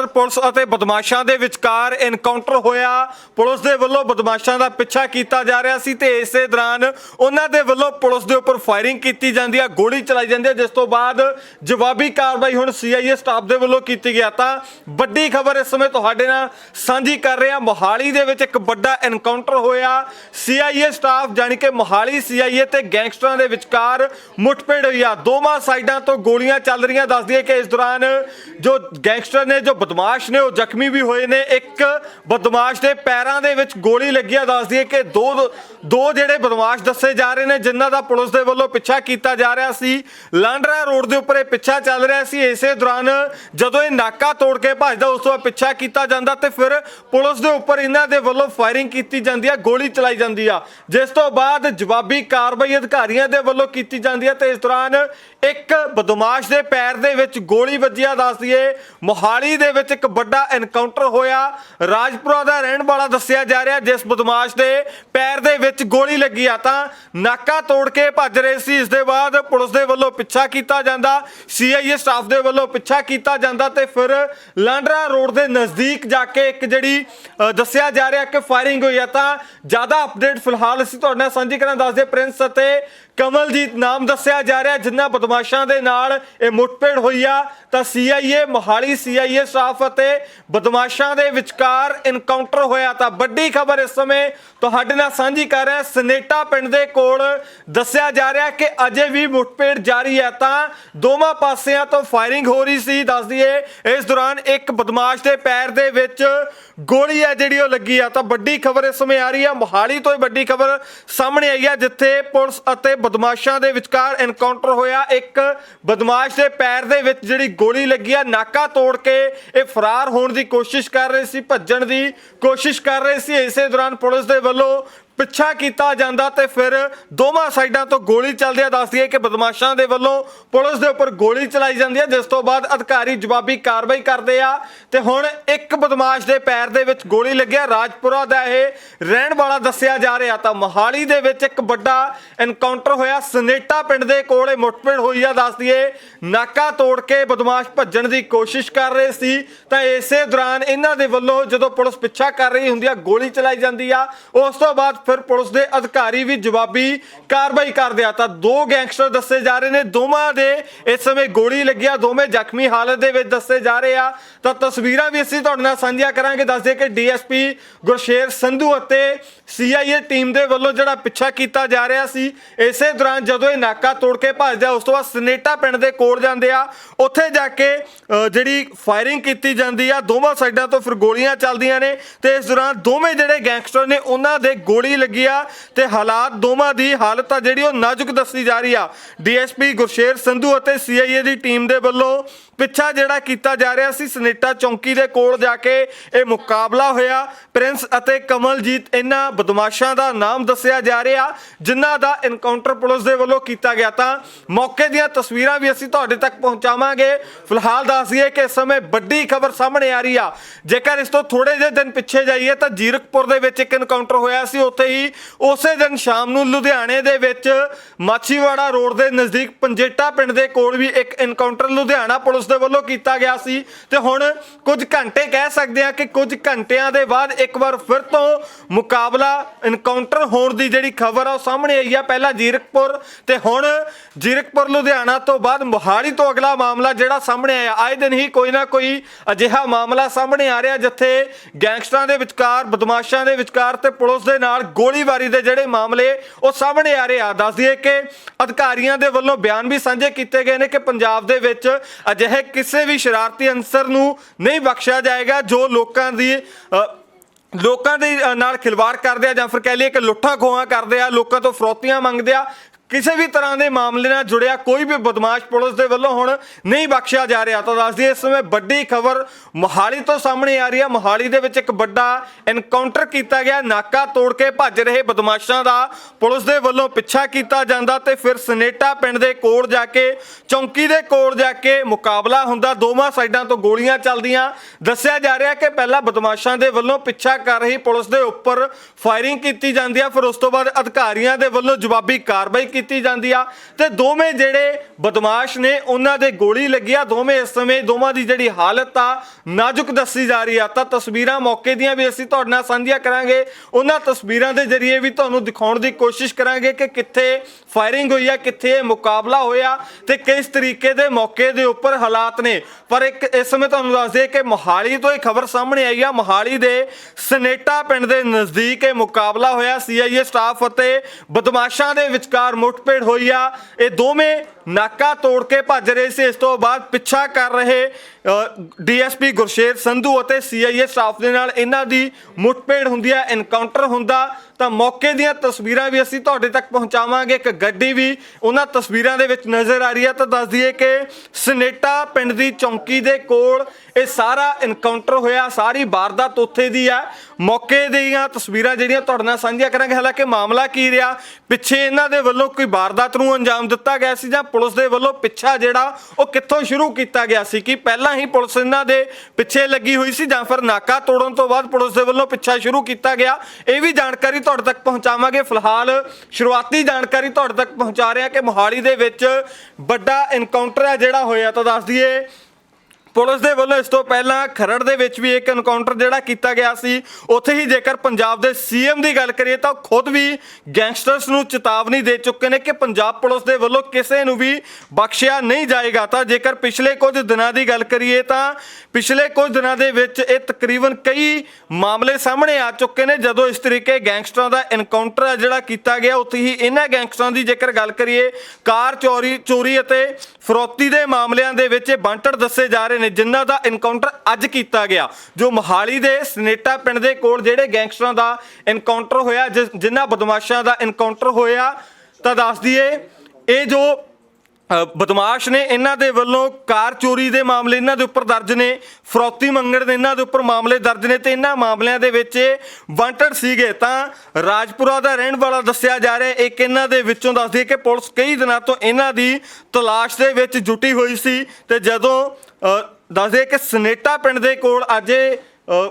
Police ਅਤੇ ਬਦਮਾਸ਼ਾਂ ਦੇ ਵਿਚਕਾਰ ਇਨਕਾਊਂਟਰ ਹੋਇਆ। ਪੁਲਿਸ ਦੇ ਵੱਲੋਂ ਬਦਮਾਸ਼ਾਂ ਦਾ ਪਿੱਛਾ ਕੀਤਾ ਜਾ ਰਿਹਾ ਸੀ ਤੇ ਇਸੇ ਦੌਰਾਨ ਉਹਨਾਂ ਦੇ ਵੱਲੋਂ ਪੁਲਿਸ ਦੇ ਉੱਪਰ ਫਾਇਰਿੰਗ ਕੀਤੀ ਜਾਂਦੀ ਹੈ ਗੋਲੀ ਚਲਾਈ ਜਾਂਦੀ ਹੈ ਜਿਸ ਤੋਂ ਬਾਅਦ ਜਵਾਬੀ ਕਾਰਵਾਈ ਹੁਣ ਸੀਆਈਏ ਸਟਾਫ ਦੇ ਵੱਲੋਂ ਕੀਤੀ ਗਿਆ ਤਾਂ ਵੱਡੀ ਖਬਰ ਇਸ ਸਮੇਂ ਤੁਹਾਡੇ ਨਾਲ ਸਾਂਝੀ ਕਰ ਰਿਹਾ, ਮੋਹਾਲੀ ਦੇ ਵਿੱਚ ਇੱਕ ਵੱਡਾ ਇਨਕਾਊਂਟਰ ਹੋਇਆ। ਸੀਆਈਏ ਸਟਾਫ ਜਾਨੀ ਕਿ ਮੋਹਾਲੀ ਸੀਆਈਏ ਤੇ ਗੈਂਗਸਟਰਾਂ ਦੇ ਵਿਚਕਾਰ ਮੁੱਠਭੇੜ ਹੋਈ ਆ। ਦੋਵਾਂ ਸਾਈਡਾਂ ਤੋਂ ਗੋਲੀਆਂ ਚੱਲ ਰਹੀਆਂ, ਦੱਸਦੀ ਹੈ ਕਿ ਇਸ ਦੌਰਾਨ ਜੋ ਗੈਂਗਸਟਰ ਨੇ, ਜੋ ਬਦਮਾਸ਼ ਨੇ, ਉਹ ਜ਼ਖਮੀ ਵੀ ਹੋਏ ਨੇ। ਇੱਕ ਬਦਮਾਸ਼ ਦੇ ਪੈਰਾਂ ਦੇ ਵਿੱਚ ਗੋਲੀ ਲੱਗੀ ਆ, ਦੱਸਦੀ ਹੈ ਕਿ ਦੋ ਦੋ ਜਿਹੜੇ ਬਦਮਾਸ਼ ਦੱਸੇ ਜਾ ਰਹੇ ਨੇ, ਜਿਨ੍ਹਾਂ ਦਾ ਪੁਲਿਸ ਦੇ ਵੱਲੋਂ ਪਿੱਛਾ ਕੀਤਾ ਜਾ ਰਿਹਾ ਸੀ। ਲਾਂਡਰਾ ਰੋਡ ਦੇ ਉੱਪਰ ਇਹ ਪਿੱਛਾ ਚੱਲ ਰਿਹਾ ਸੀ। ਇਸੇ ਦੌਰਾਨ ਜਦੋਂ ਇਹ ਨਾਕਾ ਤੋੜ ਕੇ ਭੱਜਦਾ, ਉਸ ਤੋਂ ਬਾਅਦ ਪਿੱਛਾ ਕੀਤਾ ਜਾਂਦਾ ਤੇ ਫਿਰ ਪੁਲਿਸ ਦੇ ਉੱਪਰ ਇਹਨਾਂ ਦੇ ਵੱਲੋਂ ਫਾਇਰਿੰਗ ਕੀਤੀ ਜਾਂਦੀ ਆ, ਗੋਲੀ ਚਲਾਈ ਜਾਂਦੀ ਆ। ਜਿਸ ਤੋਂ ਬਾਅਦ ਜਵਾਬੀ ਕਾਰਵਾਈ ਅਧਿਕਾਰੀਆਂ ਦੇ ਵੱਲੋਂ ਕੀਤੀ ਜਾਂਦੀ ਹੈ ਤੇ ਇਸ ਦੌਰਾਨ ਇੱਕ ਬਦਮਾਸ਼ ਦੇ ਪੈਰ ਦੇ ਵਿੱਚ ਗੋਲੀ ਵੱਜਿਆ ਆ, ਦੱਸ ਦਈਏ। ਮੋਹਾਲੀ ਦੇ ਵਿੱਚ ਇੱਕ ਵੱਡਾ ਐਨਕਾਊਂਟਰ ਹੋਇਆ। ਰਾਜਪੁਰਾ ਦਾ ਰਹਿਣ ਵਾਲਾ ਦੱਸਿਆ ਜਾ ਰਿਹਾ, ਜਿਸ ਬਦਮਾਸ਼ ਦੇ ਪੈਰ ਦੇ ਵਿੱਚ ਗੋਲੀ ਲੱਗੀ ਆ। ਤਾਂ ਨਾਕਾ ਤੋੜ ਕੇ ਭੱਜ ਰਹੇ ਸੀ। ਇਸ ਦੇ ਬਾਅਦ ਪੁਲਿਸ ਦੇ ਵੱਲੋਂ ਪਿੱਛਾ ਕੀਤਾ ਜਾਂਦਾ ਸੀਆਈਏ ਸਟਾਫ ਦੇ ਵੱਲੋਂ ਪਿੱਛਾ ਕੀਤਾ ਜਾਂਦਾ ਤੇ ਫਿਰ ਲਾਂਡਰਾ ਰੋਡ ਦੇ ਨਜ਼ਦੀਕ ਜਾ ਕੇ ਇੱਕ ਜਿਹੜੀ ਦੱਸਿਆ ਜਾ ਰਿਹਾ ਕਿ ਫਾਇਰਿੰਗ ਹੋਈ ਆ। ਤਾਂ ਜ਼ਿਆਦਾ ਅਪਡੇਟ ਫਿਲਹਾਲ ਅਸੀਂ ਤੁਹਾਡੇ ਨਾਲ ਸਾਂਝੀ ਕਰਨ ਦੱਸਦੇ ਪ੍ਰਿੰਸ ਅਤੇ ਕਮਲਜੀਤ ਨਾਮ ਦੱਸਿਆ ਜਾ ਰਿਹਾ ਜਿਨ੍ਹਾਂ ਬਦਮਾਸ਼ਾਂ ਦੇ ਨਾਲ ਇਹ ਮੁੱਠਭੇੜ ਹੋਈ ਆ, ਤਾਂ ਸੀਆਈਏ ਮੋਹਾਲੀ ਸੀਆਈਏ ਸਟਾਫ ਅਤੇ ਬਦਮਾਸ਼ਾਂ ਦੇ ਵਿਚਕਾਰ ਇਨਕਾਊਂਟਰ ਹੋਇਆ। ਤਾਂ ਵੱਡੀ ਖਬਰ ਇਸ ਸਮੇਂ ਤੁਹਾਡੇ ਨਾਲ ਸਾਂਝੀ ਕਰ ਰਿਹਾ, ਸਨੇਟਾ ਪਿੰਡ ਦੇ ਕੋਲ ਦੱਸਿਆ ਜਾ ਰਿਹਾ ਕਿ ਅਜੇ ਵੀ ਮੁੱਠਭੇੜ ਜਾਰੀ ਹੈ। ਤਾਂ ਦੋਵਾਂ ਪਾਸਿਆਂ ਤੋਂ ਫਾਇਰਿੰਗ ਹੋ ਰਹੀ ਸੀ, ਦੱਸ ਦਈਏ, ਇਸ ਦੌਰਾਨ ਇੱਕ ਬਦਮਾਸ਼ ਦੇ ਪੈਰ ਦੇ ਵਿੱਚ ਗੋਲੀ ਹੈ ਜਿਹੜੀ ਉਹ ਲੱਗੀ ਆ। ਤਾਂ ਵੱਡੀ ਖਬਰ ਇਸ ਸਮੇਂ ਆ ਰਹੀ ਆ, ਮੋਹਾਲੀ ਤੋਂ ਇਹ ਵੱਡੀ ਖਬਰ ਸਾਹਮਣੇ ਆਈ ਆ, ਜਿੱਥੇ ਪੁਲਿਸ ਅਤੇ ਬਦਮਾਸ਼ਾਂ ਦੇ ਵਿਚਕਾਰ ਐਨਕਾਊਂਟਰ ਹੋਇਆ। ਇੱਕ ਬਦਮਾਸ਼ ਦੇ ਪੈਰ ਦੇ ਵਿੱਚ ਜਿਹੜੀ ਗੋਲੀ ਲੱਗੀ ਆ, ਨਾਕਾ ਤੋੜ ਕੇ ਇਹ ਫਰਾਰ ਹੋਣ ਦੀ ਕੋਸ਼ਿਸ਼ ਕਰ ਰਹੇ ਸੀ, ਭੱਜਣ ਦੀ ਕੋਸ਼ਿਸ਼ ਕਰ ਰਹੇ ਸੀ। ਇਸੇ ਦੌਰਾਨ ਪੁਲਿਸ ਦੇ ਵੱਲੋਂ ਪਿੱਛਾ ਕੀਤਾ ਜਾਂਦਾ ਤੇ ਫਿਰ ਦੋਵਾਂ ਸਾਈਡਾਂ ਤੋਂ ਗੋਲੀ ਚੱਲਦੀ ਆ। ਦੱਸਦੀ ਹੈ ਕਿ ਬਦਮਾਸ਼ਾਂ ਦੇ ਵੱਲੋਂ ਪੁਲਿਸ ਦੇ ਉੱਪਰ ਗੋਲੀ ਚਲਾਈ ਜਾਂਦੀ ਹੈ ਜਿਸ ਤੋਂ ਬਾਅਦ ਅਧਿਕਾਰੀ ਜਵਾਬੀ ਕਾਰਵਾਈ ਕਰਦੇ ਆ। ਤੇ ਹੁਣ ਇੱਕ ਬਦਮਾਸ਼ ਦੇ ਪੈਰ ਦੇ ਵਿੱਚ ਗੋਲੀ ਲੱਗਿਆ। ਰਾਜਪੁਰਾ ਦਾ ਇਹ ਰਹਿਣ ਵਾਲਾ ਦੱਸਿਆ ਜਾ ਰਿਹਾ ਤਾਂ ਮੋਹਾਲੀ ਦੇ ਵਿੱਚ ਇੱਕ ਵੱਡਾ ਐਨਕਾਊਂਟਰ ਹੋਇਆ। ਸਨੇਟਾ ਪਿੰਡ ਦੇ ਕੋਲ ਇਹ ਮੁੱਠਭੇੜ ਹੋਈ ਆ। ਦੱਸਦੀ ਏ, ਨਾਕਾ ਤੋੜ ਕੇ ਬਦਮਾਸ਼ ਭੱਜਣ ਦੀ ਕੋਸ਼ਿਸ਼ ਕਰ ਰਹੇ ਸੀ। ਤਾਂ ਇਸੇ ਦੌਰਾਨ ਇਹਨਾਂ ਦੇ ਵੱਲੋਂ ਜਦੋਂ ਪੁਲਿਸ ਪਿੱਛਾ ਕਰ ਰਹੀ ਹੁੰਦੀ ਆ, ਗੋਲੀ ਚਲਾਈ ਜਾਂਦੀ ਆ। ਉਸ ਤੋਂ ਬਾਅਦ ਫਿਰ ਪੁਲਿਸ ਦੇ ਅਧਿਕਾਰੀ ਵੀ ਜਵਾਬੀ ਕਾਰਵਾਈ ਕਰਦੇ ਆ। ਤਾਂ ਦੋ ਗੈਂਗਸਟਰ ਦੱਸੇ ਜਾ ਰਹੇ ਨੇ। ਦੋਵਾਂ ਦੇ ਇਸ ਸਮੇਂ ਗੋਲੀ ਲੱਗਿਆ। ਦੋਵੇਂ ਜ਼ਖਮੀ ਹਾਲਤ ਦੇ ਵਿੱਚ ਦੱਸੇ ਜਾ ਰਹੇ ਆ। ਤਾਂ ਤਸਵੀਰਾਂ ਵੀ ਅਸੀਂ ਤੁਹਾਡੇ ਨਾਲ ਸਾਂਝੀਆਂ ਕਰਾਂਗੇ। ਦੱਸਦੇ ਕਿ ਡੀਐਸਪੀ ਗੁਰਸ਼ੇਰ ਸੰਧੂ ਅਤੇ ਸੀਆਈਏ ਟੀਮ ਦੇ ਵੱਲੋਂ ਜਿਹੜਾ ਪਿੱਛਾ ਕੀਤਾ ਜਾ ਰਿਹਾ ਸੀ, ਇਸੇ ਦੌਰਾਨ ਜਦੋਂ ਇਹ ਨਾਕਾ ਤੋੜ ਕੇ ਭੱਜਦਾ ਉਸ ਤੋਂ ਬਾਅਦ ਸਨੇਟਾ ਪਿੰਡ ਦੇ ਕੋਲ ਜਾਂਦੇ ਆ। ਉੱਥੇ ਜਾ ਕੇ ਜਿਹੜੀ ਫਾਇਰਿੰਗ ਕੀਤੀ ਜਾਂਦੀ ਆ, ਦੋਵਾਂ ਸਾਈਡਾਂ ਤੋਂ ਫਿਰ ਗੋਲੀਆਂ ਚੱਲਦੀਆਂ ਨੇ। ਤੇ ਇਸ ਦੌਰਾਨ ਦੋਵੇਂ ਜਿਹੜੇ ਗੈਂਗਸਟਰ ਨੇ, ਉਹਨਾਂ ਦੇ ਗੋਲੀ ਲੱਗੀ ਆ ਤੇ ਹਾਲਾਤ ਦੋਵਾਂ ਦੀ ਹਾਲਤ ਆ ਜਿਹੜੀ ਉਹ ਨਾਜ਼ੁਕ ਦੱਸੀ ਜਾ ਰਹੀ ਆ। ਡੀਐਸਪੀ ਗੁਰਸ਼ੇਰ ਸੰਧੂ ਅਤੇ ਸੀਆਈਏ ਦੀ ਟੀਮ ਦੇ ਵੱਲੋਂ ਪਿੱਛਾ ਜਿਹੜਾ ਕੀਤਾ ਜਾ ਰਿਹਾ ਸੀ, ਸਨੇਟਾ ਚੌਂਕੀ ਦੇ ਕੋਲ ਜਾ ਕੇ ਇਹ ਮੁਕਾਬਲਾ ਹੋਇਆ। ਪ੍ਰਿੰਸ ਅਤੇ ਕਮਲਜੀਤ ਇਹਨਾਂ ਬਦਮਾਸ਼ਾਂ ਦਾ ਨਾਮ ਦੱਸਿਆ ਜਾ ਰਿਹਾ, ਜਿਨ੍ਹਾਂ ਦਾ ਐਨਕਾਊਂਟਰ ਪੁਲਿਸ ਦੇ ਵੱਲੋਂ ਕੀਤਾ ਗਿਆ ਤਾਂ ਮੌਕੇ ਦੀਆਂ ਤਸਵੀਰਾਂ ਵੀ ਅਸੀਂ ਤੁਹਾਡੇ ਤੱਕ ਪਹੁੰਚਾਵਾਂਗੇ। ਫਿਲਹਾਲ ਦੱਸ ਦਈਏ ਕਿ ਇਸ ਸਮੇਂ ਵੱਡੀ ਖਬਰ ਸਾਹਮਣੇ ਆ ਰਹੀ ਆ। ਜੇਕਰ ਇਸ ਤੋਂ ਥੋੜੇ ਜਿਹੇ ਦਿਨ ਪਿੱਛੇ ਜਾਈਏ ਤਾਂ ਜੀਰਕਪੁਰ ਦੇ ਵਿੱਚ ਇੱਕ ਐਨਕਾਊਂਟਰ ਹੋਇਆ ਸੀ, ਉੱਥੇ ਹੀ ਉਸੇ ਦਿਨ ਸ਼ਾਮ ਨੂੰ ਲੁਧਿਆਣੇ ਦੇ ਵਿੱਚ ਮਾਛੀਵਾੜਾ ਰੋਡ ਦੇ ਨਜ਼ਦੀਕ ਪੰਜੇਟਾ ਪਿੰਡ ਦੇ ਕੋਲ ਵੀ ਇੱਕ ਐਨਕਾਊਂਟਰ ਲੁਧਿਆਣਾ ਪੁਲਿਸ ਦੇ ਵੱਲੋਂ ਕੀਤਾ ਗਿਆ ਸੀ। ਤੇ ਹੁਣ ਕੁਝ ਘੰਟੇ ਕਹਿ ਸਕਦੇ ਆ ਕਿ ਕੁਝ ਘੰਟਿਆਂ ਦੇ ਬਾਅਦ ਇੱਕ ਵਾਰ ਫਿਰ ਤੋਂ ਮੁਕਾਬਲਾ ਇਨਕਾਊਂਟਰ ਹੋਣ ਦੀ ਜਿਹੜੀ ਖਬਰ ਆ ਉਹ ਸਾਹਮਣੇ ਆਈ ਆ ਪਹਿਲਾਂ ਜੀਰਕਪੁਰ। ਤੇ ਹੁਣ ਜੀਰਕਪੁਰ, ਲੁਧਿਆਣਾ ਤੋਂ ਬਾਅਦ ਮੋਹਾਲੀ ਤੋਂ ਅਗਲਾ ਮਾਮਲਾ ਜਿਹੜਾ ਸਾਹਮਣੇ ਆਇਆ। ਆਏ ਦਿਨ ਹੀ ਕੋਈ ਨਾ ਕੋਈ ਅਜਿਹਾ ਮਾਮਲਾ ਸਾਹਮਣੇ ਆ ਰਿਹਾ ਜਿੱਥੇ ਗੈਂਗਸਟਰਾਂ ਦੇ ਵਿਚਕਾਰ, ਬਦਮਾਸ਼ਾਂ ਦੇ ਵਿਚਕਾਰ ਤੇ ਪੁਲਿਸ ਦੇ ਨਾਲ ਗੋਲੀਬਾਰੀ ਦੇ ਜਿਹੜੇ ਮਾਮਲੇ ਉਹ ਸਾਹਮਣੇ ਆ ਰਹੇ ਆ। ਦੱਸ ਦਈਏ ਕਿ ਅਧਿਕਾਰੀਆਂ ਦੇ ਵੱਲੋਂ ਬਿਆਨ ਵੀ ਸਾਂਝੇ ਕੀਤੇ ਗਏ ਨੇ ਕਿ ਪੰਜਾਬ ਦੇ ਵਿੱਚ ਅਜਿਹੇ ਕਿਸੇ ਵੀ ਸ਼ਰਾਰਤੀ ਅੰਸਰ ਨੂੰ ਨਹੀਂ ਬਖਸ਼ਿਆ ਜਾਏਗਾ ਜੋ ਲੋਕਾਂ ਦੀ ਅ, ਲੋਕਾਂ ਦੇ ਨਾਲ ਖਿਲਵਾੜ ਕਰਦੇ ਆ ਜਾਂ ਫਿਰ ਕਹਿ ਲਈਏ ਕਿ ਲੁੱਟਾਂ ਖੋਹਾਂ ਕਰਦੇ ਆ ਲੋਕਾਂ ਤੋਂ ਫਰੋਤੀਆਂ ਮੰਗਦੇ ਆ। ਕਿਸੇ ਵੀ ਤਰ੍ਹਾਂ ਦੇ ਮਾਮਲੇ ਨਾਲ ਜੁੜਿਆ ਕੋਈ ਵੀ ਬਦਮਾਸ਼ ਪੁਲਿਸ ਦੇ ਵੱਲੋਂ ਹੁਣ ਨਹੀਂ ਬਖਸ਼ਿਆ ਜਾ ਰਿਹਾ। ਤਾਂ ਦੱਸਦੀ ਇਸ ਸਮੇਂ ਵੱਡੀ ਖਬਰ ਮੋਹਾਲੀ ਤੋਂ ਸਾਹਮਣੇ ਆ ਰਹੀ ਹੈ। ਮੋਹਾਲੀ ਦੇ ਵਿੱਚ ਇੱਕ ਵੱਡਾ ਐਨਕਾਊਂਟਰ ਕੀਤਾ ਗਿਆ। ਨਾਕਾ ਤੋੜ ਕੇ ਭੱਜ ਰਹੇ ਬਦਮਾਸ਼ਾਂ ਦਾ ਪੁਲਿਸ ਦੇ ਵੱਲੋਂ ਪਿੱਛਾ ਕੀਤਾ ਜਾਂਦਾ ਤੇ ਫਿਰ ਸਨੇਟਾ ਪਿੰਡ ਦੇ ਕੋਲ ਜਾ ਕੇ, ਚੌਂਕੀ ਦੇ ਕੋਲ ਜਾ ਕੇ ਮੁਕਾਬਲਾ ਹੁੰਦਾ। ਦੋਵਾਂ ਸਾਈਡਾਂ ਤੋਂ ਗੋਲੀਆਂ ਚੱਲਦੀਆਂ। ਦੱਸਿਆ ਜਾ ਰਿਹਾ ਕਿ ਪਹਿਲਾਂ ਬਦਮਾਸ਼ਾਂ ਦੇ ਵੱਲੋਂ ਪਿੱਛਾ ਕਰ ਰਹੀ ਪੁਲਿਸ ਦੇ ਉੱਪਰ ਫਾਇਰਿੰਗ ਕੀਤੀ ਜਾਂਦੀ ਹੈ। ਫਿਰ ਉਸ ਤੋਂ ਬਾਅਦ ਅਧਿਕਾਰੀਆਂ ਦੇ ਵੱਲੋਂ ਜਵਾਬੀ ਕਾਰਵਾਈ ਕੀਤੀ ਜਾਂਦੀ ਆ ਤੇ ਦੋਵੇਂ ਜਿਹੜੇ ਬਦਮਾਸ਼ ਨੇ, ਉਹਨਾਂ ਦੇ ਗੋਲੀ ਲੱਗੀ ਆ। ਦੋਵੇਂ ਇਸ ਸਮੇਂ ਦੋਵਾਂ ਦੀ ਜਿਹੜੀ ਹਾਲਤ ਆ, ਨਾਜ਼ੁਕ ਦੱਸੀ ਜਾ ਰਹੀ ਆ। ਤਾਂ ਤਸਵੀਰਾਂ ਮੌਕੇ ਦੀਆਂ ਵੀ ਅਸੀਂ ਤੁਹਾਡੇ ਨਾਲ ਸਾਂਝੀਆਂ ਕਰਾਂਗੇ। ਉਹਨਾਂ ਤਸਵੀਰਾਂ ਦੇ ਜ਼ਰੀਏ ਵੀ ਤੁਹਾਨੂੰ ਦਿਖਾਉਣ ਦੀ ਕੋਸ਼ਿਸ਼ ਕਰਾਂਗੇ ਕਿ ਕਿੱਥੇ ਫਾਇਰਿੰਗ ਹੋਈ ਆ, ਕਿੱਥੇ ਇਹ ਮੁਕਾਬਲਾ ਹੋਇਆ ਤੇ ਕਿਸ ਤਰੀਕੇ ਦੇ ਮੌਕੇ ਦੇ ਉੱਪਰ ਹਾਲਾਤ ਨੇ। ਪਰ ਇੱਕ ਇਸ ਸਮੇਂ ਤੁਹਾਨੂੰ ਦੱਸ ਦਈਏ ਕਿ ਮੋਹਾਲੀ ਤੋਂ ਇਹ ਖਬਰ ਸਾਹਮਣੇ ਆਈ ਆ। ਮੋਹਾਲੀ ਦੇ ਸਨੇਟਾ ਪਿੰਡ ਦੇ ਨਜ਼ਦੀਕ ਇਹ ਮੁਕਾਬਲਾ ਹੋਇਆ। ਸੀਆਈਏ ਸਟਾਫ ਅਤੇ ਬਦਮਾਸ਼ਾਂ ਦੇ ਵਿਚਕਾਰ ਮੁੱਠਭੇੜ ਹੋਈ ਆ। ਇਹ ਦੋਵੇਂ ਨਾਕਾ ਤੋੜ ਕੇ ਭੱਜ ਰਹੇ ਸੀ। ਇਸ ਤੋਂ ਬਾਅਦ ਪਿੱਛਾ ਕਰ ਰਹੇ ਡੀਐਸਪੀ ਗੁਰਸ਼ੇਰ ਸੰਧੂ ਅਤੇ ਸੀਆਈਏ ਸਟਾਫ ਦੇ ਨਾਲ ਇਹਨਾਂ ਦੀ ਮੁੱਠਭੇੜ ਹੁੰਦੀ ਆ, ਐਨਕਾਊਂਟਰ ਹੁੰਦਾ। ਤਾਂ ਮੌਕੇ ਦੀਆਂ ਤਸਵੀਰਾਂ ਵੀ ਅਸੀਂ ਤੁਹਾਡੇ ਤੱਕ ਪਹੁੰਚਾਵਾਂਗੇ। ਇੱਕ ਗੱਡੀ ਵੀ ਉਹਨਾਂ ਤਸਵੀਰਾਂ ਦੇ ਵਿੱਚ ਨਜ਼ਰ ਆ ਰਹੀ ਹੈ। ਤਾਂ ਦੱਸ ਦਈਏ ਕਿ ਸਨੇਟਾ ਪਿੰਡ ਦੀ ਚੌਂਕੀ ਦੇ ਕੋਲ ਇਹ ਸਾਰਾ ਇਨਕਾਊਂਟਰ ਹੋਇਆ। ਸਾਰੀ ਵਾਰਦਾਤ ਉੱਥੇ ਦੀ ਆ। ਮੌਕੇ ਦੀਆਂ ਤਸਵੀਰਾਂ ਜਿਹੜੀਆਂ ਤੁਹਾਡੇ ਨਾਲ ਸਾਂਝੀਆਂ ਕਰਾਂਗੇ। ਹਾਲਾਂਕਿ ਮਾਮਲਾ ਕੀ ਰਿਹਾ? ਪਿੱਛੇ ਇਹਨਾਂ ਦੇ ਵੱਲੋਂ ਕੋਈ ਵਾਰਦਾਤ ਨੂੰ ਅੰਜਾਮ ਦਿੱਤਾ ਗਿਆ ਸੀ ਜਾਂ ਪੁਲਿਸ ਦੇ ਵੱਲੋਂ ਪਿੱਛਾ ਜਿਹੜਾ ਉਹ ਕਿੱਥੋਂ ਸ਼ੁਰੂ ਕੀਤਾ ਗਿਆ ਸੀ? ਕਿ ਪਹਿਲਾਂ ਹੀ ਪੁਲਿਸ ਇਹਨਾਂ ਦੇ ਪਿੱਛੇ ਲੱਗੀ ਹੋਈ ਸੀ ਜਾਂ ਫਿਰ ਨਾਕਾ ਤੋੜਨ ਤੋਂ ਬਾਅਦ ਪੁਲਿਸ ਦੇ ਵੱਲੋਂ ਪਿੱਛਾ ਸ਼ੁਰੂ ਕੀਤਾ ਗਿਆ? ਇਹ ਵੀ ਜਾਣਕਾਰੀ ਤੁਹਾਡੇ ਤੱਕ ਪਹੁੰਚਾਵਾਂਗੇ। ਫਿਲਹਾਲ ਸ਼ੁਰੂਆਤੀ ਜਾਣਕਾਰੀ ਤੁਹਾਡੇ ਤੱਕ ਪਹੁੰਚਾ ਰਿਹਾ ਕਿ ਮੋਹਾਲੀ ਦੇ ਵਿੱਚ ਵੱਡਾ ਐਨਕਾਊਂਟਰ ਹੈ ਜਿਹੜਾ ਹੋਇਆ। ਤਾਂ ਦੱਸ ਦਈਏ ਪੁਲਿਸ ਦੇ ਵੱਲੋਂ ਇਸ ਤੋਂ ਪਹਿਲਾਂ ਖਰੜ ਦੇ ਵਿੱਚ ਵੀ ਇੱਕ ਐਨਕਾਊਂਟਰ ਜਿਹੜਾ ਕੀਤਾ ਗਿਆ ਸੀ। ਉੱਥੇ ਹੀ ਜੇਕਰ ਪੰਜਾਬ ਦੇ ਸੀਐਮ ਦੀ ਗੱਲ ਕਰੀਏ ਤਾਂ ਉਹ ਖੁਦ ਵੀ ਗੈਂਗਸਟਰਸ ਨੂੰ ਚੇਤਾਵਨੀ ਦੇ ਚੁੱਕੇ ਨੇ ਕਿ ਪੰਜਾਬ ਪੁਲਿਸ ਦੇ ਵੱਲੋਂ ਕਿਸੇ ਨੂੰ ਵੀ ਬਖਸ਼ਿਆ ਨਹੀਂ ਜਾਏਗਾ। ਤਾਂ ਜੇਕਰ ਪਿਛਲੇ ਕੁਝ ਦਿਨਾਂ ਦੀ ਗੱਲ ਕਰੀਏ ਤਾਂ ਪਿਛਲੇ ਕੁਝ ਦਿਨਾਂ ਦੇ ਵਿੱਚ ਇਹ ਤਕਰੀਬਨ ਕਈ ਮਾਮਲੇ ਸਾਹਮਣੇ ਆ ਚੁੱਕੇ ਨੇ। ਜਦੋਂ ਇਸ ਤਰੀਕੇ ਗੈਂਗਸਟਰਾਂ ਦਾ ਐਨਕਾਊਂਟਰ ਹੈ ਜਿਹੜਾ ਕੀਤਾ ਗਿਆ, ਉੱਥੇ ਹੀ ਇਹਨਾਂ ਗੈਂਗਸਟਰਾਂ ਦੀ ਜੇਕਰ ਗੱਲ ਕਰੀਏ, ਕਾਰ ਚੋਰੀ ਚੋਰੀ ਅਤੇ ਫਰੋਤੀ ਦੇ ਮਾਮਲਿਆਂ ਦੇ ਵਿੱਚ ਇਹ ਬਾਂਟੜ ਦੱਸੇ ਜਾ ਰਹੇ ਨੇ। ਜਿਨ੍ਹਾਂ ਦਾ ਇਨਕਾਊਂਟਰ ਅੱਜ ਕੀਤਾ ਗਿਆ, ਜੋ ਮੋਹਾਲੀ ਦੇ ਸਨੇਟਾ ਪਿੰਡ ਦੇ ਕੋਲ ਜਿਹੜੇ ਗੈਂਗਸਟਰਾਂ ਦਾ ਇਨਕਾਊਂਟਰ ਹੋਇਆ ਜਿਨ੍ਹਾਂ ਬਦਮਾਸ਼ਾਂ ਦਾ ਇਨਕਾਊਂਟਰ ਹੋਇਆ, ਤਾਂ ਦੱਸ ਦਈਏ, ਇਹ ਜੋ ਬਦਮਾਸ਼ ਨੇ ਇਹਨਾਂ ਦੇ ਵੱਲੋਂ ਕਾਰ ਚੋਰੀ ਦੇ ਮਾਮਲੇ ਇਹਨਾਂ ਦੇ ਉੱਪਰ ਦਰਜ ਨੇ, ਫਰੌਤੀ ਮੰਗਣ ਦੇ ਇਹਨਾਂ ਦੇ ਉੱਪਰ ਮਾਮਲੇ ਦਰਜ ਨੇ, ਤੇ ਇਹਨਾਂ ਮਾਮਲਿਆਂ ਦੇ ਵਿੱਚ ਵਾਂਟਡ ਸੀਗੇ। ਤਾਂ ਰਾਜਪੁਰਾ ਦਾ ਰਹਿਣ ਵਾਲਾ ਦੱਸਿਆ ਜਾ ਰਿਹਾ, ਇੱਕ ਇਹਨਾਂ ਦੇ ਵਿੱਚੋਂ ਦੱਸਦੀ ਹੈ ਕਿ ਪੁਲਿਸ ਕਈ ਦਿਨਾਂ ਤੋਂ ਇਹਨਾਂ ਦੀ ਤਲਾਸ਼ ਦੇ ਵਿੱਚ ਜੁਟੀ ਹੋਈ ਸੀ, ਤੇ ਜਦੋਂ ਦੱਸਦੇ ਕਿ ਸਨੇਟਾ ਪਿੰਡ ਦੇ ਕੋਲ ਅੱਜ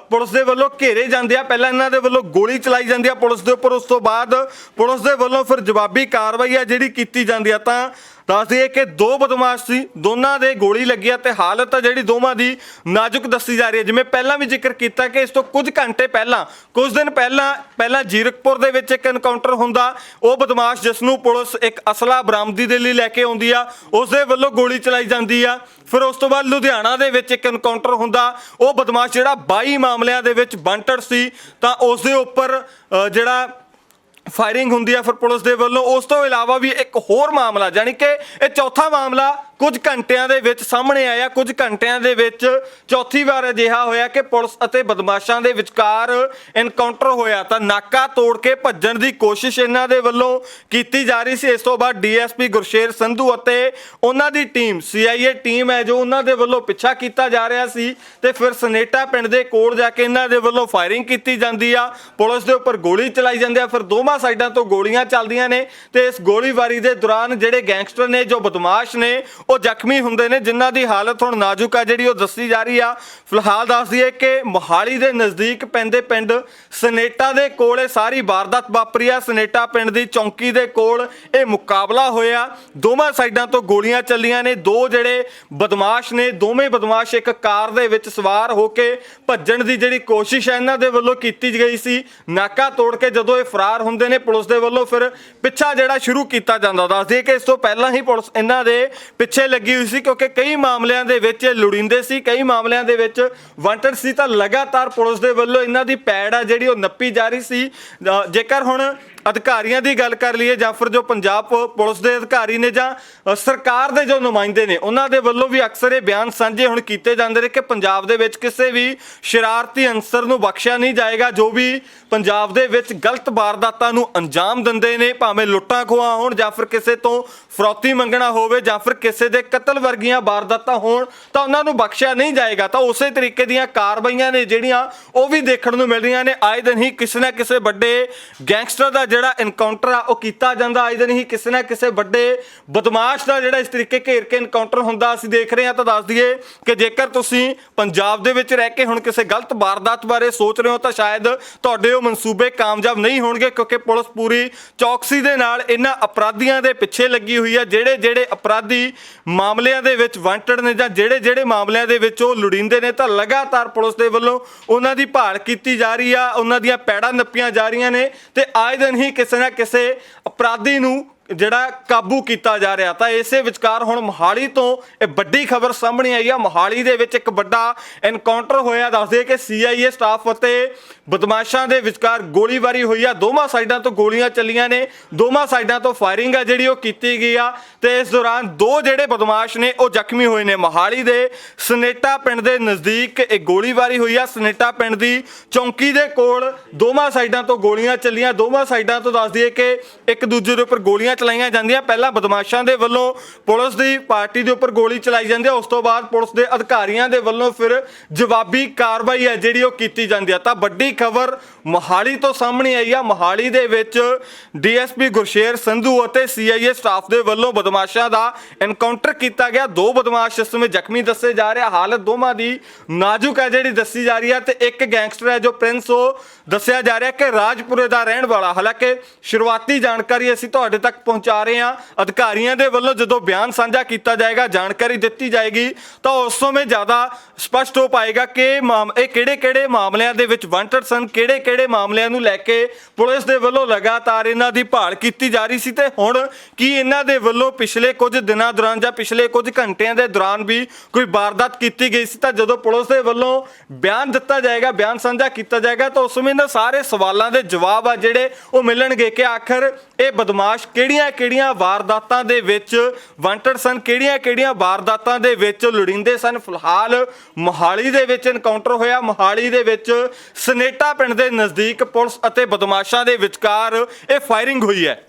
ਪੁਲਿਸ ਦੇ ਵੱਲੋਂ ਘੇਰੇ ਜਾਂਦੇ ਆ। ਪਹਿਲਾਂ ਇਹਨਾਂ ਦੇ ਵੱਲੋਂ ਗੋਲੀ ਚਲਾਈ ਜਾਂਦੀ ਆ ਪੁਲਿਸ ਦੇ ਉੱਪਰ। ਉਸ ਤੋਂ ਬਾਅਦ ਪੁਲਿਸ ਦੇ ਵੱਲੋਂ ਫਿਰ ਜਵਾਬੀ ਕਾਰਵਾਈ ਆ ਜਿਹੜੀ ਕੀਤੀ ਜਾਂਦੀ ਆ। ਤਾਂ ਦੱਸ ਆ ਕਿ ਦੋ ਬਦਮਾਸ਼ ਸੀ, ਦੋਨਾਂ ਦੇ ਗੋਲੀ ਲੱਗੀ ਆ ਤੇ ਹਾਲਤ ਆ ਜਿਹੜੀ ਦੋਵਾਂ ਦੀ ਨਾਜ਼ੁਕ ਦੱਸੀ ਜਾ ਰਹੀ ਹੈ। ਜਿਵੇਂ ਪਹਿਲਾਂ ਵੀ ਜ਼ਿਕਰ ਕੀਤਾ ਕਿ ਇਸ ਤੋਂ ਕੁਝ ਘੰਟੇ ਪਹਿਲਾਂ, ਕੁਝ ਦਿਨ ਪਹਿਲਾਂ ਪਹਿਲਾਂ ਜੀਰਕਪੁਰ ਦੇ ਵਿੱਚ ਇੱਕ ਐਨਕਾਊਂਟਰ ਹੁੰਦਾ। ਉਹ ਬਦਮਾਸ਼ ਜਿਸ ਨੂੰ ਪੁਲਿਸ ਇੱਕ ਅਸਲਾ ਬਰਾਮਦੀ ਦੇ ਲਈ ਲੈ ਕੇ ਆਉਂਦੀ ਆ, ਉਸ ਦੇ ਵੱਲੋਂ ਗੋਲੀ ਚਲਾਈ ਜਾਂਦੀ ਆ। ਫਿਰ ਉਸ ਤੋਂ ਬਾਅਦ ਲੁਧਿਆਣਾ ਦੇ ਵਿੱਚ ਇੱਕ ਐਨਕਾਊਂਟਰ ਹੁੰਦਾ। ਉਹ ਬਦਮਾਸ਼ ਜਿਹੜਾ 22 ਮਾਮਲਿਆਂ ਦੇ ਵਿੱਚ ਬੰਟਡ ਸੀ, ਤਾਂ ਉਸ ਦੇ ਉੱਪਰ ਜਿਹੜਾ ਫਾਇਰਿੰਗ ਹੁੰਦੀ ਹੈ ਫਿਰ ਪੁਲਿਸ ਦੇ ਵੱਲੋਂ। ਉਸ ਤੋਂ ਇਲਾਵਾ ਵੀ ਇੱਕ ਹੋਰ ਮਾਮਲਾ ਯਾਨੀ ਕਿ ਇਹ ਚੌਥਾ ਮਾਮਲਾ ਕੁਝ ਘੰਟਿਆਂ ਦੇ ਵਿੱਚ ਸਾਹਮਣੇ ਆਇਆ, ਕੁਝ ਘੰਟਿਆਂ ਦੇ ਵਿੱਚ ਚੌਥੀ ਵਾਰ ਅਜਿਹਾ ਹੋਇਆ ਕਿ ਪੁਲਿਸ ਅਤੇ ਬਦਮਾਸ਼ਾਂ ਦੇ ਵਿਚਕਾਰ ਐਨਕਾਊਂਟਰ ਹੋਇਆ। ਤਾਂ ਨਾਕਾ ਤੋੜ ਕੇ ਭੱਜਣ ਦੀ ਕੋਸ਼ਿਸ਼ ਇਹਨਾਂ ਦੇ ਵੱਲੋਂ ਕੀਤੀ ਜਾ ਰਹੀ ਸੀ। ਇਸ ਤੋਂ ਬਾਅਦ ਡੀਐਸਪੀ ਗੁਰਸ਼ੇਰ ਸੰਧੂ ਅਤੇ ਉਹਨਾਂ ਦੀ ਟੀਮ, ਸੀਆਈਏ ਟੀਮ ਹੈ ਜੋ ਉਹਨਾਂ ਦੇ ਵੱਲੋਂ ਪਿੱਛਾ ਕੀਤਾ ਜਾ ਰਿਹਾ ਸੀ ਤੇ ਫਿਰ ਸਨੇਟਾ ਪਿੰਡ ਦੇ ਕੋਲ ਜਾ ਕੇ ਇਹਨਾਂ ਦੇ ਵੱਲੋਂ ਫਾਇਰਿੰਗ ਕੀਤੀ ਜਾਂਦੀ ਆ। ਪੁਲਿਸ ਦੇ ਉੱਪਰ ਗੋਲੀ ਚਲਾਈ ਜਾਂਦੀ ਆ। ਫਿਰ ਦੋਵਾਂ ਸਾਈਡਾਂ ਤੋਂ ਗੋਲੀਆਂ ਚੱਲਦੀਆਂ ਨੇ ਤੇ ਇਸ ਗੋਲੀਬਾਰੀ ਦੇ ਦੌਰਾਨ ਜਿਹੜੇ ਗੈਂਗਸਟਰ ਨੇ, ਜੋ ਬਦਮਾਸ਼ ਨੇ ਉਹ ਜ਼ਖਮੀ ਹੁੰਦੇ ਨੇ, ਜਿਨ੍ਹਾਂ ਦੀ ਹਾਲਤ ਹੁਣ ਨਾਜ਼ੁਕ ਆ, ਜਿਹੜੀ ਉਹ ਦੱਸੀ ਜਾ ਰਹੀ ਆ। ਫਿਲਹਾਲ ਦੱਸ ਦਈਏ ਕਿ ਮੋਹਾਲੀ ਦੇ ਨਜ਼ਦੀਕ ਪੈਂਦੇ ਪਿੰਡ ਸਨੇਟਾ ਦੇ ਕੋਲ ਇਹ ਸਾਰੀ ਵਾਰਦਾਤ ਵਾਪਰੀ ਆ। ਸਨੇਟਾ ਪਿੰਡ ਦੀ ਚੌਂਕੀ ਦੇ ਕੋਲ ਇਹ ਮੁਕਾਬਲਾ ਹੋਇਆ। ਦੋਵਾਂ ਸਾਈਡਾਂ ਤੋਂ ਗੋਲੀਆਂ ਚੱਲੀਆਂ ਨੇ। ਦੋ ਜਿਹੜੇ ਬਦਮਾਸ਼ ਨੇ, ਦੋਵੇਂ ਬਦਮਾਸ਼ ਇੱਕ ਕਾਰ ਦੇ ਵਿੱਚ ਸਵਾਰ ਹੋ ਕੇ ਭੱਜਣ ਦੀ ਜਿਹੜੀ ਕੋਸ਼ਿਸ਼ ਹੈ ਇਹਨਾਂ ਦੇ ਵੱਲੋਂ ਕੀਤੀ ਗਈ ਸੀ। ਨਾਕਾ ਤੋੜ ਕੇ ਜਦੋਂ ਇਹ ਫਰਾਰ ਹੁੰਦੇ ਨੇ, ਪੁਲਿਸ ਦੇ ਵੱਲੋਂ ਫਿਰ ਪਿੱਛਾ ਜਿਹੜਾ ਸ਼ੁਰੂ ਕੀਤਾ ਜਾਂਦਾ। ਦੱਸ ਕਿ ਇਸ ਤੋਂ ਪਹਿਲਾਂ ਹੀ ਪੁਲਿਸ ਇਹਨਾਂ ਦੇ ਪਿੱਛੇ ਪਿੱਛੇ ਲੱਗੀ ਹੋਈ ਸੀ ਕਿਉਂਕਿ ਕਈ ਮਾਮਲਿਆਂ ਦੇ ਵਿੱਚ ਇਹ ਲੁੜਿੰਦੇ ਸੀ, ਕਈ ਮਾਮਲਿਆਂ ਦੇ ਵਿੱਚ ਵਾਂਟਡ ਸੀ ਤਾਂ ਲਗਾਤਾਰ ਪੁਲਿਸ ਦੇ ਵੱਲੋਂ ਇਹਨਾਂ ਦੀ ਪੈੜ ਆ ਜਿਹੜੀ ਉਹ ਨੱਪੀ ਜਾ ਰਹੀ ਸੀ। ਜੇਕਰ ਹੁਣ ਅਧਿਕਾਰੀਆਂ ਦੀ ਗੱਲ ਕਰ ਲਈਏ ਜਾਂ ਫਿਰ ਜੋ ਪੰਜਾਬ ਪ- ਪੁਲਿਸ ਦੇ ਅਧਿਕਾਰੀ ਨੇ ਜਾਂ ਸਰਕਾਰ ਦੇ ਜੋ ਨੁਮਾਇੰਦੇ ਨੇ, ਉਹਨਾਂ ਦੇ ਵੱਲੋਂ ਵੀ ਅਕਸਰ ਇਹ ਬਿਆਨ ਸਾਂਝੇ ਹੁਣ ਕੀਤੇ ਜਾਂਦੇ ਨੇ ਕਿ ਪੰਜਾਬ ਦੇ ਵਿੱਚ ਕਿਸੇ ਵੀ ਸ਼ਰਾਰਤੀ ਅੰਸਰ ਨੂੰ ਬਖਸ਼ਿਆ ਨਹੀਂ ਜਾਏਗਾ, ਜੋ ਵੀ ਪੰਜਾਬ ਦੇ ਵਿੱਚ ਗਲਤ ਵਾਰਦਾਤਾਂ ਨੂੰ ਅੰਜਾਮ ਦਿੰਦੇ ਨੇ, ਭਾਵੇਂ ਲੁੱਟਾਂ ਖੋਹਾਂ ਹੋਣ ਜਾਂ ਫਿਰ ਕਿਸੇ ਤੋਂ ਫਰੌਤੀ ਮੰਗਣਾ ਹੋਵੇ ਜਾਂ ਫਿਰ ਕਿਸੇ ਦੇ ਕਤਲ ਵਰਗੀਆਂ ਵਾਰਦਾਤਾਂ ਹੋਣ, ਤਾਂ ਉਹਨਾਂ ਨੂੰ ਬਖਸ਼ਿਆ ਨਹੀਂ ਜਾਏਗਾ। ਤਾਂ ਉਸੇ ਤਰੀਕੇ ਦੀਆਂ ਕਾਰਵਾਈਆਂ ਨੇ ਜਿਹੜੀਆਂ ਉਹ ਵੀ ਦੇਖਣ ਨੂੰ ਮਿਲ ਰਹੀਆਂ ਨੇ। ਆਏ ਦਿਨ ਹੀ ਕਿਸੇ ਨਾ ਕਿਸੇ ਵੱਡੇ ਗੈਂਗਸਟਰ ਦਾ ਜਿਹੜਾ ਇਨਕਾਊਂਟਰ ਆ, ਉਹ ਕੀਤਾ ਜਾਂਦਾ। ਅੱਜ ਦਿਨ ਹੀ ਕਿਸੇ ਨਾ ਕਿਸੇ ਵੱਡੇ ਬਦਮਾਸ਼ ਦਾ ਜਿਹੜਾ ਇਸ ਤਰੀਕੇ ਘੇਰ ਕੇ ਇਨਕਾਊਂਟਰ ਹੁੰਦਾ, ਅਸੀਂ ਦੇਖ ਰਹੇ ਹਾਂ ਤਾਂ ਦੱਸ ਦਈਏ ਕਿ ਜੇਕਰ ਤੁਸੀਂ ਪੰਜਾਬ ਦੇ ਵਿੱਚ ਰਹਿ ਕੇ ਹੁਣ ਕਿਸੇ ਗਲਤ ਵਾਰਦਾਤ ਬਾਰੇ ਸੋਚ ਰਹੇ ਹੋ, ਤਾਂ ਸ਼ਾਇਦ ਤੁਹਾਡੇ ਉਹ ਮਨਸੂਬੇ ਕਾਮਯਾਬ ਨਹੀਂ ਹੋਣਗੇ, ਕਿਉਂਕਿ ਪੁਲਿਸ ਪੂਰੀ ਚੌਕਸੀ ਦੇ ਨਾਲ ਇਹਨਾਂ ਅਪਰਾਧੀਆਂ ਦੇ ਪਿੱਛੇ ਲੱਗੀ ਹੋਈ ਹੈ ਜਿਹੜੇ ਜਿਹੜੇ ਅਪਰਾਧੀ ਮਾਮਲਿਆਂ ਦੇ ਵਿੱਚ ਵਾਂਟਡ ਨੇ ਜਾਂ ਜਿਹੜੇ ਜਿਹੜੇ ਮਾਮਲਿਆਂ ਦੇ ਵਿੱਚ ਉਹ ਲੁੜੀਂਦੇ ਨੇ, ਤਾਂ ਲਗਾਤਾਰ ਪੁਲਿਸ ਦੇ ਵੱਲੋਂ ਉਹਨਾਂ ਦੀ ਭਾਲ ਕੀਤੀ ਜਾ ਰਹੀ ਆ, ਉਹਨਾਂ ਦੀਆਂ ਪੈੜਾਂ ਨੱਪੀਆਂ ਜਾ ਰਹੀਆਂ ਨੇ ਤੇ ਆਏ ਦਿਨ ਹੀ ਕਿਸੇ ਨਾ ਕਿਸੇ ਅਪਰਾਧੀ ਨੂੰ ਜਿਹੜਾ ਕਾਬੂ ਕੀਤਾ ਜਾ ਰਿਹਾ ਤਾਂ ਇਸੇ ਵਿਚਕਾਰ ਹੁਣ ਮੋਹਾਲੀ ਤੋਂ ਇਹ ਵੱਡੀ ਖਬਰ ਸਾਹਮਣੇ ਆਈ ਆ। ਮੋਹਾਲੀ ਦੇ ਵਿੱਚ ਇੱਕ ਵੱਡਾ ਐਨਕਾਊਂਟਰ ਹੋਇਆ। ਦੱਸਦੇ ਕਿ ਸੀਆਈਏ ਸਟਾਫ ਅਤੇ ਬਦਮਾਸ਼ਾਂ ਦੇ ਵਿਚਕਾਰ ਗੋਲੀਬਾਰੀ ਹੋਈ ਆ। ਦੋਵਾਂ ਸਾਈਡਾਂ ਤੋਂ ਗੋਲੀਆਂ ਚੱਲੀਆਂ ਨੇ। ਦੋਵਾਂ ਸਾਈਡਾਂ ਤੋਂ ਫਾਇਰਿੰਗ ਆ ਜਿਹੜੀ ਉਹ ਕੀਤੀ ਗਈ ਆ ਤੇ ਇਸ ਦੌਰਾਨ ਦੋ ਜਿਹੜੇ ਬਦਮਾਸ਼ ਨੇ ਉਹ ਜ਼ਖਮੀ ਹੋਏ ਨੇ। ਮੋਹਾਲੀ ਦੇ ਸਨੇਟਾ ਪਿੰਡ ਦੇ ਨਜ਼ਦੀਕ ਇਹ ਗੋਲੀਬਾਰੀ ਹੋਈ ਆ। ਸਨੇਟਾ ਪਿੰਡ ਦੀ ਚੌਂਕੀ ਦੇ ਕੋਲ ਦੋਵਾਂ ਸਾਈਡਾਂ ਤੋਂ ਗੋਲੀਆਂ ਚੱਲੀਆਂ। ਦੋਵਾਂ ਸਾਈਡਾਂ ਤੋਂ ਦੱਸ ਦਈਏ ਕਿ ਇੱਕ ਦੂਜੇ ਦੇ ਉੱਪਰ ਗੋਲੀਆਂ ਚਲਾਈਆਂ ਜਾਂਦੀਆਂ। ਪਹਿਲਾਂ ਬਦਮਾਸ਼ਾਂ ਦੇ ਵੱਲੋਂ ਪੁਲਿਸ ਦੀ ਪਾਰਟੀ ਦੇ ਉੱਪਰ ਗੋਲੀ ਚਲਾਈ ਜਾਂਦੀ ਹੈ। ਉਸ ਤੋਂ ਬਾਅਦ ਪੁਲਿਸ ਦੇ ਅਧਿਕਾਰੀਆਂ ਦੇ ਵੱਲੋਂ ਫਿਰ ਜਵਾਬੀ ਕਾਰਵਾਈ ਹੈ ਜਿਹੜੀ ਉਹ ਕੀਤੀ ਜਾਂਦੀ ਹੈ। ਤਾਂ ਵੱਡੀ ਖਬਰ ਮੋਹਾਲੀ ਤੋਂ ਸਾਹਮਣੇ ਆਈ ਆ। ਮੋਹਾਲੀ ਦੇ ਵਿੱਚ ਡੀਐਸਪੀ ਗੁਰਸ਼ੇਰ ਸੰਧੂ ਅਤੇ ਸੀਆਈਏ ਸਟਾਫ ਦੇ ਵੱਲੋਂ ਬਦਮਾਸ਼ਾਂ ਦਾ ਐਨਕਾਊਂਟਰ ਕੀਤਾ ਗਿਆ। ਦੋ ਬਦਮਾਸ਼ ਇਸ ਸਮੇਂ ਜ਼ਖਮੀ ਦੱਸੇ ਜਾ ਰਹੇ ਹਾਲਤ ਦੋਵਾਂ ਦੀ ਨਾਜ਼ੁਕ ਹੈ ਜਿਹੜੀ ਦੱਸੀ ਜਾ ਰਹੀ ਹੈ ਤੇ ਇੱਕ ਗੈਂਗਸਟਰ ਹੈ ਜੋ ਪ੍ਰਿੰਸ ਉਹ ਦੱਸਿਆ ਜਾ ਰਿਹਾ ਕਿ ਰਾਜਪੁਰੇ ਦਾ ਰਹਿਣ ਵਾਲਾ। ਹਾਲਾਂਕਿ ਸ਼ੁਰੂਆਤੀ ਜਾਣਕਾਰੀ ਅਸੀਂ ਤੁਹਾਡੇ ਤੱਕ ਪਹੁੰਚਾ ਰਹੇ ਹਾਂ। ਅਧਿਕਾਰੀਆਂ ਦੇ ਵੱਲੋਂ ਜਦੋਂ ਬਿਆਨ ਸਾਂਝਾ ਕੀਤਾ ਜਾਏਗਾ, ਜਾਣਕਾਰੀ ਦਿੱਤੀ ਜਾਏਗੀ, ਤਾਂ ਉਸ ਸਮੇਂ ਜ਼ਿਆਦਾ ਸਪਸ਼ਟ ਹੋ ਪਾਏਗਾ ਕਿ ਇਹ ਕਿਹੜੇ-ਕਿਹੜੇ ਮਾਮਲਿਆਂ ਦੇ ਵਿੱਚ ਵਾਂਟਡ ਸਨ, ਕਿਹੜੇ-ਕਿਹੜੇ ਮਾਮਲਿਆਂ ਨੂੰ ਲੈ ਕੇ ਪੁਲਿਸ ਦੇ ਵੱਲੋਂ ਲਗਾਤਾਰ ਇਹਨਾਂ ਦੀ ਭਾਲ ਕੀਤੀ ਜਾ ਰਹੀ ਸੀ ਤੇ ਹੁਣ ਕੀ ਇਹਨਾਂ ਦੇ ਵੱਲੋਂ ਪਿਛਲੇ ਕੁਝ ਦਿਨਾਂ ਦੌਰਾਨ ਜਾਂ ਪਿਛਲੇ ਕੁਝ ਘੰਟਿਆਂ ਦੇ ਦੌਰਾਨ ਵੀ ਕੋਈ ਵਾਰਦਾਤ ਕੀਤੀ ਗਈ ਸੀ, ਤਾਂ ਜਦੋਂ ਪੁਲਿਸ ਦੇ ਵੱਲੋਂ ਬਿਆਨ ਦਿੱਤਾ ਜਾਏਗਾ, ਬਿਆਨ ਸਾਂਝਾ ਕੀਤਾ ਜਾਏਗਾ, ਤਾਂ ਉਸ ਸਮੇਂ ਇਹਨਾਂ ਸਾਰੇ ਸਵਾਲਾਂ ਦੇ ਜਵਾਬ ਆ ਜਿਹੜੇ ਉਹ ਮਿਲਣਗੇ ਕਿ ਆਖਰ ਇਹ ਬਦਮਾਸ਼ ਕਿਹੜੀਆਂ-ਕਿਹੜੀਆਂ ਵਾਰਦਾਤਾਂ ਦੇ ਵਿੱਚ ਵਾਂਟਡ ਸਨ? ਕਿਹੜੀਆਂ-ਕਿਹੜੀਆਂ ਵਾਰਦਾਤਾਂ ਦੇ ਵਿੱਚ ਲੁੜਿੰਦੇ ਸਨ? ਫਿਲਹਾਲ ਮੋਹਾਲੀ ਦੇ ਵਿੱਚ ਐਨਕਾਊਂਟਰ ਹੋਇਆ। ਮੋਹਾਲੀ ਦੇ ਵਿੱਚ ਸਨੇਟਾ ਪਿੰਡ ਦੇ ਨਜ਼ਦੀਕ ਪੁਲਿਸ ਅਤੇ ਬਦਮਾਸ਼ਾਂ ਦੇ ਵਿਚਕਾਰ ਇਹ ਫਾਇਰਿੰਗ ਹੋਈ ਹੈ।